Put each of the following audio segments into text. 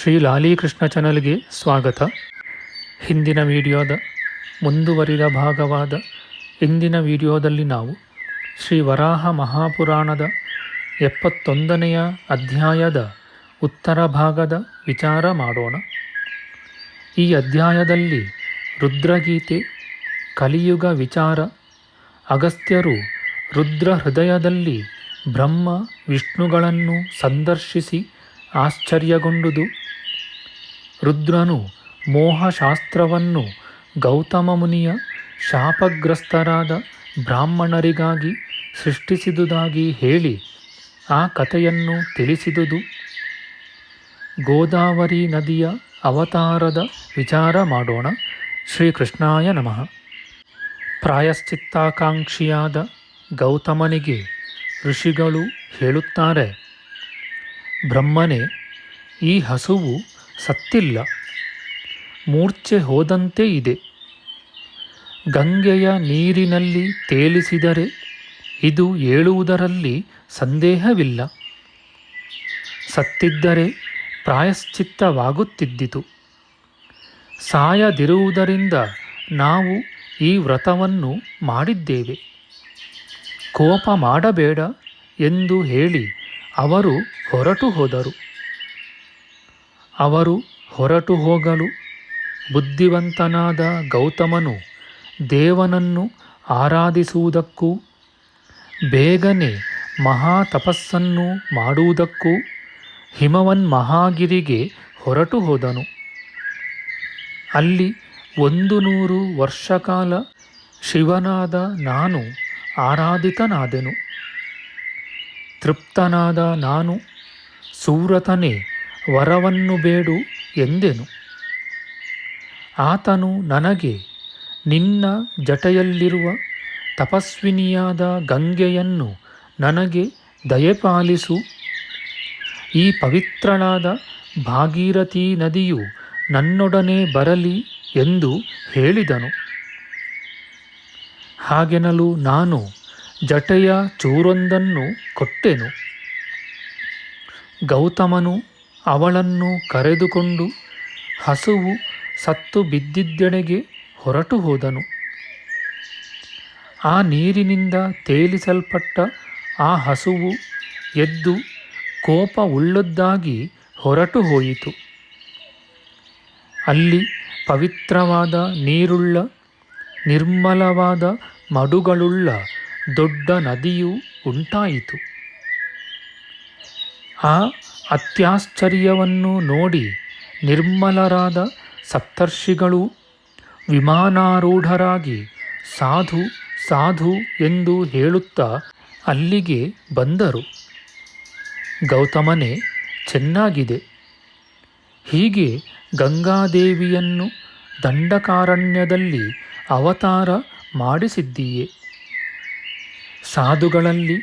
ಶ್ರೀ ಲಾಲೀಕೃಷ್ಣ ಚಾನಲ್ಗೆ ಸ್ವಾಗತ. ಹಿಂದಿನ ವಿಡಿಯೋದ ಮುಂದುವರಿದ ಭಾಗವಾದ ಇಂದಿನ ವಿಡಿಯೋದಲ್ಲಿ ನಾವು ಶ್ರೀ ವರಾಹ ಮಹಾಪುರಾಣದ ಎಪ್ಪತ್ತೊಂದನೆಯ ಅಧ್ಯಾಯದ ಉತ್ತರ ಭಾಗದ ವಿಚಾರ ಮಾಡೋಣ. ಈ ಅಧ್ಯಾಯದಲ್ಲಿ ರುದ್ರಗೀತೆ, ಕಲಿಯುಗ ವಿಚಾರ, ಅಗಸ್ತ್ಯರು ರುದ್ರ ಹೃದಯದಲ್ಲಿ ಬ್ರಹ್ಮ ವಿಷ್ಣುಗಳನ್ನು ಸಂದರ್ಶಿಸಿ ಆಶ್ಚರ್ಯಗೊಂಡುದು. ರುದ್ರನು ಮೋಹಶಾಸ್ತ್ರವನ್ನು ಗೌತಮ ಮುನಿಯ ಶಾಪಗ್ರಸ್ತರಾದ ಬ್ರಾಹ್ಮಣರಿಗಾಗಿ ಸೃಷ್ಟಿಸಿದುದಾಗಿ ಹೇಳಿ ಆ ಕಥೆಯನ್ನು ತಿಳಿಸಿದುದು. ಗೋದಾವರಿ ನದಿಯ ಅವತಾರದ ವಿಚಾರ ಮಾಡೋಣ. ಶ್ರೀಕೃಷ್ಣಾಯ ನಮಃ. ಪ್ರಾಯಶ್ಚಿತ್ತಾಕಾಂಕ್ಷಿಯಾದ ಗೌತಮನಿಗೆ ಋಷಿಗಳು ಹೇಳುತ್ತಾರೆ, ಬ್ರಹ್ಮನೇ, ಈ ಹಸುವು ಸತ್ತಿಲ್ಲ. ಮೂರ್ಛೆ ಹೋದಂತೆ ಇದೆ. ಗಂಗೆಯ ನೀರಿನಲ್ಲಿ ತೇಲಿಸಿದರೆ ಇದು ಹೇಳುವುದರಲ್ಲಿ ಸಂದೇಹವಿಲ್ಲ. ಸತ್ತಿದ್ದರೆ ಪ್ರಾಯಶ್ಚಿತ್ತವಾಗುತ್ತಿದ್ದಿತು. ಸಾಯದಿರುವುದರಿಂದ ನಾವು ಈ ವ್ರತವನ್ನು ಮಾಡಿದ್ದೇವೆ. ಕೋಪ ಮಾಡಬೇಡ ಎಂದು ಹೇಳಿ ಅವರು ಹೊರಟು ಹೋದರು. ಅವರು ಹೊರಟು ಹೋಗಲು ಬುದ್ಧಿವಂತನಾದ ಗೌತಮನು ದೇವನನ್ನು ಆರಾಧಿಸುವುದಕ್ಕೂ, ಬೇಗನೆ ಮಹಾ ತಪಸ್ಸನ್ನು ಮಾಡುವುದಕ್ಕೂ ಹಿಮವನ್ಮಹಾಗಿರಿಗೆ ಹೊರಟು ಹೋದನು. ಅಲ್ಲಿ ಒಂದು ನೂರು ವರ್ಷಕಾಲ ಶಿವನಾದ ನಾನು ಆರಾಧಿತನಾದೆನು. ತೃಪ್ತನಾದ ನಾನು ಸೂರತನೇ ವರವನ್ನು ಬೇಡು ಎಂದೆನು. ಆತನು ನನಗೆ, ನಿನ್ನ ಜಟೆಯಲ್ಲಿರುವ ತಪಸ್ವಿನಿಯಾದ ಗಂಗೆಯನ್ನು ನನಗೆ ದಯಪಾಲಿಸು. ಈ ಪವಿತ್ರಳಾದ ಭಾಗೀರಥಿ ನದಿಯು ನನ್ನೊಡನೆ ಬರಲಿ ಎಂದು ಹೇಳಿದನು. ಹಾಗೆನಲು ನಾನು ಜಟೆಯ ಚೂರೊಂದನ್ನು ಕೊಟ್ಟೆನು. ಗೌತಮನು ಅವಳನ್ನು ಕರೆದುಕೊಂಡು ಹಸುವು ಸತ್ತು ಬಿದ್ದಿದ್ದೆಡೆಗೆ ಹೊರಟು ಹೋದನು. ಆ ನೀರಿನಿಂದ ತೇಲಿಸಲ್ಪಟ್ಟ ಆ ಹಸುವು ಎದ್ದು ಕೋಪ ಉಳ್ಳದ್ದಾಗಿ ಹೊರಟು ಹೋಯಿತು. ಅಲ್ಲಿ ಪವಿತ್ರವಾದ ನೀರುಳ್ಳ, ನಿರ್ಮಲವಾದ ಮಡುಗಳುಳ್ಳ ದೊಡ್ಡ ನದಿಯು ಉಂಟಾಯಿತು. ಆ ಅತ್ಯಾಶ್ಚರ್ಯವನ್ನು ನೋಡಿ ನಿರ್ಮಲರಾದ ಸಪ್ತರ್ಷಿಗಳು ವಿಮಾನಾರೂಢರಾಗಿ ಸಾಧು ಸಾಧು ಎಂದು ಹೇಳುತ್ತಾ ಅಲ್ಲಿಗೆ ಬಂದರು. ಗೌತಮನೇ, ಚೆನ್ನಾಗಿದೆ. ಹೀಗೆ ಗಂಗಾದೇವಿಯನ್ನು ದಂಡಕಾರಣ್ಯದಲ್ಲಿ ಅವತಾರ ಮಾಡಿಸಿದ್ದೀಯೆ. ಸಾಧುಗಳಲ್ಲಿ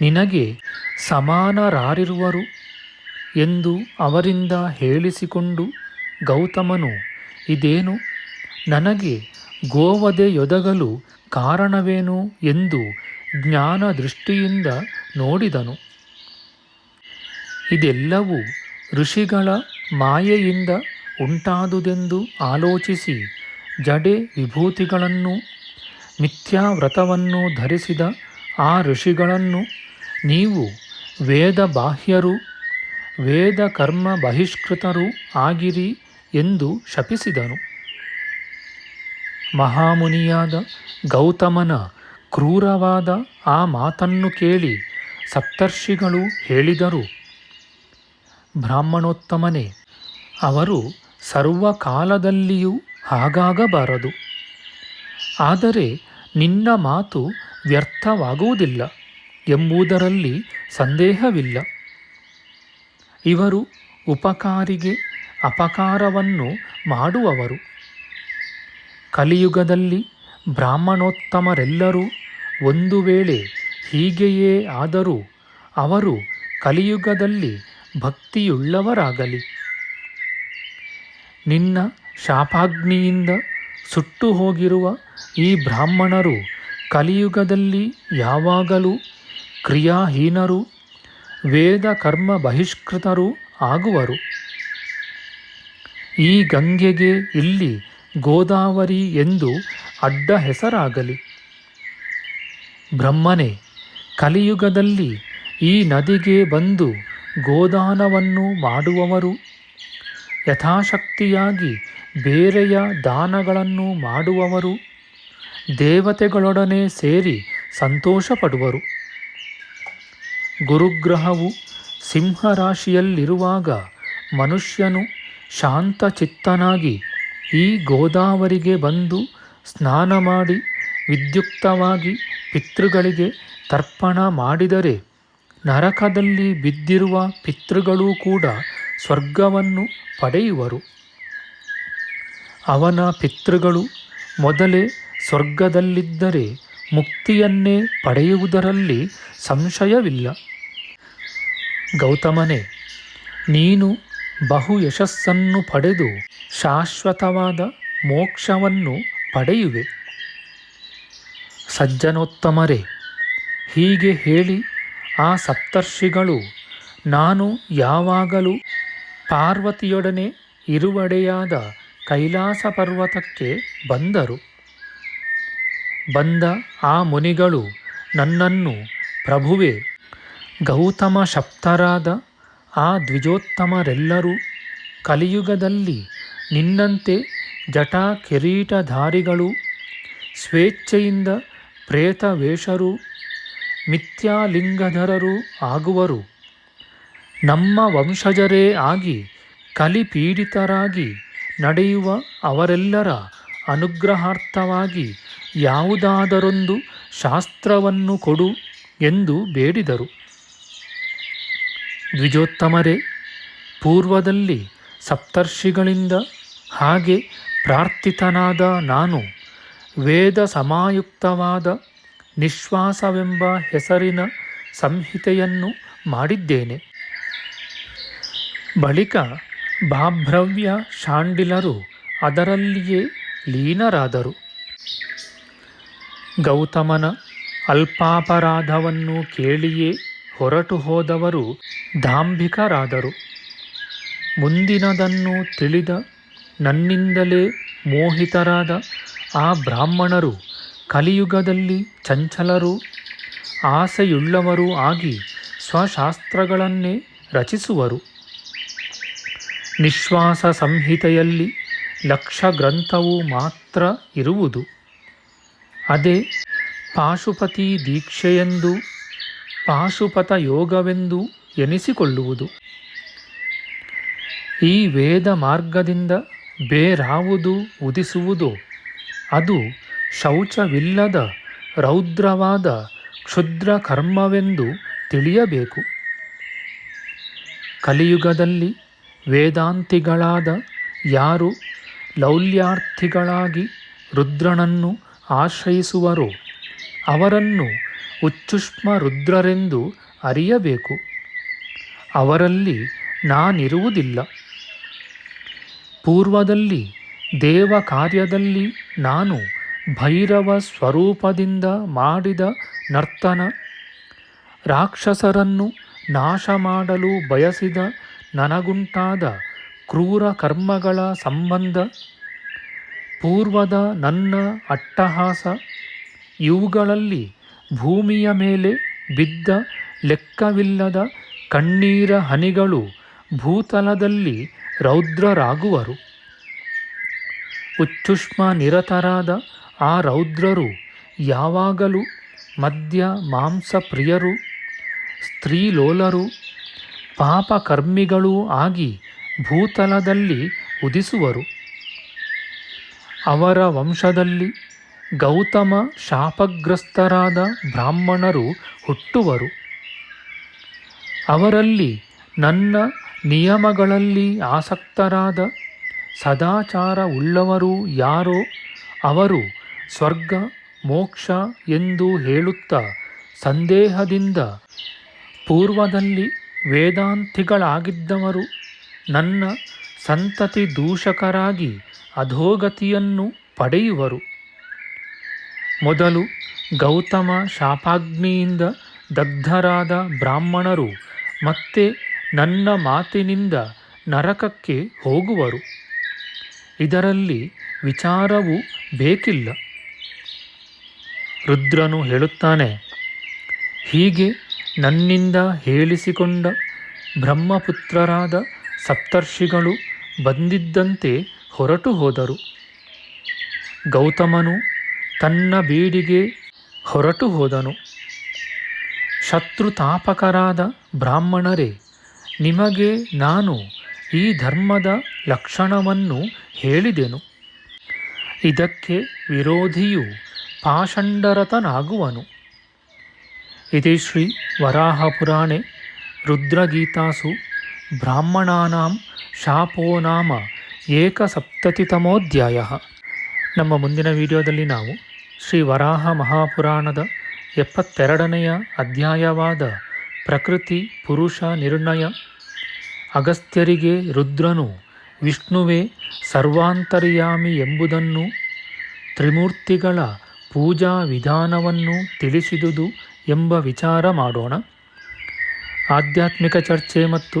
ನಿನಗೆ ಸಮಾನರಾರಿರುವರು. ಎಂದು ಅವರಿಂದ ಹೇಳಿಸಿಕೊಂಡು ಗೌತಮನು, ಇದೇನು? ನನಗೆ ಗೋವದೆಯೊದಗಲು ಕಾರಣವೇನು? ಎಂದು ಜ್ಞಾನ ದೃಷ್ಟಿಯಿಂದ ನೋಡಿದನು. ಇದೆಲ್ಲವೂ ಋಷಿಗಳ ಮಾಯೆಯಿಂದ ಉಂಟಾದುದೆಂದು ಆಲೋಚಿಸಿ ಜಡೆ ವಿಭೂತಿಗಳನ್ನು, ಮಿಥ್ಯಾವ್ರತವನ್ನು ಧರಿಸಿದ ಆ ಋಷಿಗಳನ್ನು ನೀವು ವೇದ ಬಾಹ್ಯರು ವೇದ ಕರ್ಮ ಬಹಿಷ್ಕೃತರೂ ಆಗಿರಿ ಎಂದು ಶಪಿಸಿದನು. ಮಹಾಮುನಿಯಾದ ಗೌತಮನ ಕ್ರೂರವಾದ ಆ ಮಾತನ್ನು ಕೇಳಿ ಸಪ್ತರ್ಷಿಗಳು ಹೇಳಿದರು, ಬ್ರಾಹ್ಮಣೋತ್ತಮನೇ, ಅವರು ಸರ್ವಕಾಲದಲ್ಲಿಯೂ ಹಾಗಾಗಬಾರದು. ಆದರೆ ನಿನ್ನ ಮಾತು ವ್ಯರ್ಥವಾಗುವುದಿಲ್ಲ ಎಂಬುದರಲ್ಲಿ ಸಂದೇಹವಿಲ್ಲ. ಇವರು ಉಪಕಾರಿಗೆ ಅಪಕಾರವನ್ನು ಮಾಡುವವರು. ಕಲಿಯುಗದಲ್ಲಿ ಬ್ರಾಹ್ಮಣೋತ್ತಮರೆಲ್ಲರೂ ಒಂದು ವೇಳೆ ಹೀಗೆಯೇ ಆದರೂ ಅವರು ಕಲಿಯುಗದಲ್ಲಿ ಭಕ್ತಿಯುಳ್ಳವರಾಗಲಿ. ನಿನ್ನ ಶಾಪಾಗ್ನಿಯಿಂದ ಸುಟ್ಟು ಹೋಗಿರುವ ಈ ಬ್ರಾಹ್ಮಣರು ಕಲಿಯುಗದಲ್ಲಿ ಯಾವಾಗಲೂ ಕ್ರಿಯಾಹೀನರು ವೇದ ಕರ್ಮ ಬಹಿಷ್ಕೃತರು ಆಗುವರು. ಈ ಗಂಗೆಗೆ ಇಲ್ಲಿ ಗೋದಾವರಿ ಎಂದು ಅಡ್ಡ ಹೆಸರಾಗಲಿ. ಬ್ರಹ್ಮನೇ, ಕಲಿಯುಗದಲ್ಲಿ ಈ ನದಿಗೆ ಬಂದು ಗೋದಾನವನ್ನು ಮಾಡುವವರು. ಯಥಾಶಕ್ತಿಯಾಗಿ ಬೇರೆಯ ದಾನಗಳನ್ನು ಮಾಡುವವರು. ದೇವತೆಗಳೊಡನೆ ಸೇರಿ ಸಂತೋಷಪಡುವರು. ಗುರುಗ್ರಹವು ಸಿಂಹರಾಶಿಯಲ್ಲಿರುವಾಗ ಮನುಷ್ಯನು ಶಾಂತಚಿತ್ತನಾಗಿ ಈ ಗೋದಾವರಿಗೆ ಬಂದು ಸ್ನಾನ ಮಾಡಿ ವಿದ್ಯುಕ್ತವಾಗಿ ಪಿತೃಗಳಿಗೆ ತರ್ಪಣ ಮಾಡಿದರೆ ನರಕದಲ್ಲಿ ಬಿದ್ದಿರುವ ಪಿತೃಗಳೂ ಕೂಡ ಸ್ವರ್ಗವನ್ನು ಪಡೆಯುವರು. ಅವನ ಪಿತೃಗಳು ಮೊದಲೇ ಸ್ವರ್ಗದಲ್ಲಿದ್ದರೆ ಮುಕ್ತಿಯನ್ನೇ ಪಡೆಯುವುದರಲ್ಲಿ ಸಂಶಯವಿಲ್ಲ. ಗೌತಮನೇ, ನೀನು ಬಹು ಯಶಸ್ಸನ್ನು ಪಡೆದು ಶಾಶ್ವತವಾದ ಮೋಕ್ಷವನ್ನು ಪಡೆಯುವೆ. ಸಜ್ಜನೋತ್ತಮರೇ, ಹೀಗೆ ಹೇಳಿ ಆ ಸಪ್ತರ್ಷಿಗಳು, ನಾನು ಯಾವಾಗಲೂ ಪಾರ್ವತಿಯೊಡನೆ ಇರುವಡೆಯಾದ ಕೈಲಾಸ ಪರ್ವತಕ್ಕೆ ಬಂದರು. ಬಂದ ಆ ಮುನಿಗಳು ನನ್ನನ್ನು, ಪ್ರಭುವೆ, ಗೌತಮ ಶಪ್ತರಾದ ಆ ದ್ವಿಜೋತ್ತಮರೆಲ್ಲರೂ ಕಲಿಯುಗದಲ್ಲಿ ನಿನ್ನಂತೆ ಜಟಾ ಕಿರೀಟಧಾರಿಗಳು ಸ್ವೇಚ್ಛೆಯಿಂದ ಪ್ರೇತವೇಷರು, ಮಿಥ್ಯಾಲಿಂಗಧರರು ಆಗುವರು. ನಮ್ಮ ವಂಶಜರೇ ಆಗಿ ಕಲಿಪೀಡಿತರಾಗಿ ನಡೆಯುವ ಅವರೆಲ್ಲರ ಅನುಗ್ರಹಾರ್ಥವಾಗಿ ಯಾವುದಾದರೊಂದು ಶಾಸ್ತ್ರವನ್ನು ಕೊಡು ಎಂದು ಬೇಡಿದರು. ದ್ವಿಜೋತ್ತಮರೇ, ಪೂರ್ವದಲ್ಲಿ ಸಪ್ತರ್ಷಿಗಳಿಂದ ಹಾಗೆ ಪ್ರಾರ್ಥಿತನಾದ ನಾನು ವೇದ ಸಮಾಯುಕ್ತವಾದ ನಿಶ್ವಾಸವೆಂಬ ಹೆಸರಿನ ಸಂಹಿತೆಯನ್ನು ಮಾಡಿದ್ದೇನೆ. ಬಳಿಕ ಬಾಭ್ರವ್ಯ ಶಾಂಡಿಲರು ಅದರಲ್ಲಿಯೇ ಲೀನರಾದರು. ಗೌತಮನ ಅಲ್ಪಾಪರಾಧವನ್ನು ಕೇಳಿಯೇ ಹೊರಟು ಹೋದವರು ದಾಂಭಿಕರಾದರು ಮುಂದಿನದನ್ನು ತಿಳಿದ ನನ್ನಿಂದಲೇ ಮೋಹಿತರಾದ ಆ ಬ್ರಾಹ್ಮಣರು ಕಲಿಯುಗದಲ್ಲಿ ಚಂಚಲರು, ಆಸೆಯುಳ್ಳವರೂ ಆಗಿ ಸ್ವಶಾಸ್ತ್ರಗಳನ್ನೇ ರಚಿಸುವರು. ನಿಶ್ವಾಸ ಸಂಹಿತೆಯಲ್ಲಿ ಲಕ್ಷ ಗ್ರಂಥವು ಮಾತ್ರ ಇರುವುದು. ಅದೇ ಪಾಶುಪತಿ ದೀಕ್ಷೆಯೆಂದು ಪಾಶುಪತ ಯೋಗವೆಂದು ಎನಿಸಿಕೊಳ್ಳುವುದು. ಈ ವೇದ ಮಾರ್ಗದಿಂದ ಬೇರಾವುದು ಉದಿಸುವುದೋ, ಅದು ಶೌಚವಿಲ್ಲದ ರೌದ್ರವಾದ ಕ್ಷುದ್ರ ಕರ್ಮವೆಂದು ತಿಳಿಯಬೇಕು. ಕಲಿಯುಗದಲ್ಲಿ ವೇದಾಂತಿಗಳಾದ ಯಾರು ಲೌಲ್ಯಾರ್ಥಿಗಳಾಗಿ ರುದ್ರನನ್ನು ಆಶ್ರಯಿಸುವರೋ. ಅವರನ್ನು ಉಚ್ಚುಷ್ಮ ರುದ್ರರೆಂದು ಅರಿಯಬೇಕು. ಅವರಲ್ಲಿ ನಾನಿರುವುದಿಲ್ಲ. ಪೂರ್ವದಲ್ಲಿ ದೇವ ಕಾರ್ಯದಲ್ಲಿ ನಾನು ಭೈರವ ಸ್ವರೂಪದಿಂದ ಮಾಡಿದ ನರ್ತನ. ರಾಕ್ಷಸರನ್ನು ನಾಶ ಮಾಡಲು ಬಯಸಿದ ನನಗುಂಟಾದ ಕ್ರೂರ ಕರ್ಮಗಳ ಸಂಬಂಧ. ಪೂರ್ವದ ನನ್ನ ಅಟ್ಟಹಾಸ, ಇವುಗಳಲ್ಲಿ ಭೂಮಿಯ ಮೇಲೆ ಬಿದ್ದ ಲೆಕ್ಕವಿಲ್ಲದ ಕಣ್ಣೀರ ಹನಿಗಳು ಭೂತಲದಲ್ಲಿ ರೌದ್ರರಾಗುವರು. ಉಚ್ಚುಷ್ಮ ನಿರತರಾದ ಆ ರೌದ್ರರು ಯಾವಾಗಲೂ ಮದ್ಯ ಮಾಂಸ ಪ್ರಿಯರು, ಸ್ತ್ರೀಲೋಲರು, ಪಾಪಕರ್ಮಿಗಳೂ ಆಗಿ ಭೂತಲದಲ್ಲಿ ಉದಿಸುವರು. ಅವರ ವಂಶದಲ್ಲಿ ಗೌತಮ ಶಾಪಗ್ರಸ್ತರಾದ ಬ್ರಾಹ್ಮಣರು ಹುಟ್ಟುವರು. ಅವರಲ್ಲಿ ನನ್ನ ನಿಯಮಗಳಲ್ಲಿ ಆಸಕ್ತರಾದ ಸದಾಚಾರ ಉಳ್ಳವರು ಯಾರೋ ಅವರು ಸ್ವರ್ಗ, ಮೋಕ್ಷ ಎಂದು ಹೇಳುತ್ತಾ ಸಂದೇಹದಿಂದ ಪೂರ್ವದಲ್ಲಿ ವೇದಾಂತಿಗಳಾಗಿದ್ದವರು ನನ್ನ ಸಂತತಿ ದೂಷಕರಾಗಿ ಅಧೋಗತಿಯನ್ನು ಪಡೆಯುವರು. ಮೊದಲು ಗೌತಮ ಶಾಪಾಗ್ನಿಯಿಂದ ದಗ್ಧರಾದ ಬ್ರಾಹ್ಮಣರು ಮತ್ತೆ ನನ್ನ ಮಾತಿನಿಂದ ನರಕಕ್ಕೆ ಹೋಗುವರು. ಇದರಲ್ಲಿ ವಿಚಾರವು ಬೇಕಿಲ್ಲ. ರುದ್ರನು ಹೇಳುತ್ತಾನೆ, ಹೀಗೆ ನನ್ನಿಂದ ಹೇಳಿಸಿಕೊಂಡ ಬ್ರಹ್ಮಪುತ್ರರಾದ ಸಪ್ತರ್ಷಿಗಳು ಬಂದಿದ್ದಂತೆ ಹೊರಟು ಹೋದರು. ಗೌತಮನು ತನ್ನ ಬೀಡಿಗೆ ಹೊರಟು ಹೋದನು. ಶತ್ರುತಾಪಕರಾದ ಬ್ರಾಹ್ಮಣರೇ, ನಿಮಗೆ ನಾನು ಈ ಧರ್ಮದ ಲಕ್ಷಣವನ್ನು ಹೇಳಿದೆನು. ಇದಕ್ಕೆ ವಿರೋಧಿಯು ಪಾಷಂಡರತನಾಗುವನು. ಇದೇ ಶ್ರೀ ವರಾಹಪುರಾಣೆ ರುದ್ರಗೀತಾಸು, ಬ್ರಾಹ್ಮಣಾನಾಂ ಶಾಪೋ ನಾಮ ಏಕಸಪ್ತತಿತಮೋಧ್ಯಾಯ ನಮ್ಮ ಮುಂದಿನ ವಿಡಿಯೋದಲ್ಲಿ ನಾವು ಶ್ರೀ ವರಾಹ ಮಹಾಪುರಾಣದ ಎಪ್ಪತ್ತೆರಡನೆಯ ಅಧ್ಯಾಯವಾದ ಪ್ರಕೃತಿ, ಪುರುಷ, ನಿರ್ಣಯ, ಅಗಸ್ತ್ಯರಿಗೆ ರುದ್ರನು, ವಿಷ್ಣುವೇ ಸರ್ವಾಂತರ್ಯಾಮಿ ಎಂಬುದನ್ನು, ತ್ರಿಮೂರ್ತಿಗಳ ಪೂಜಾ ವಿಧಾನವನ್ನು ತಿಳಿಸಿದುದು ಎಂಬ ವಿಚಾರ ಮಾಡೋಣ. ಆಧ್ಯಾತ್ಮಿಕ ಚರ್ಚೆ ಮತ್ತು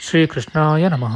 ಶ್ರೀಕೃಷ್ಣಾಯ ನಮಃ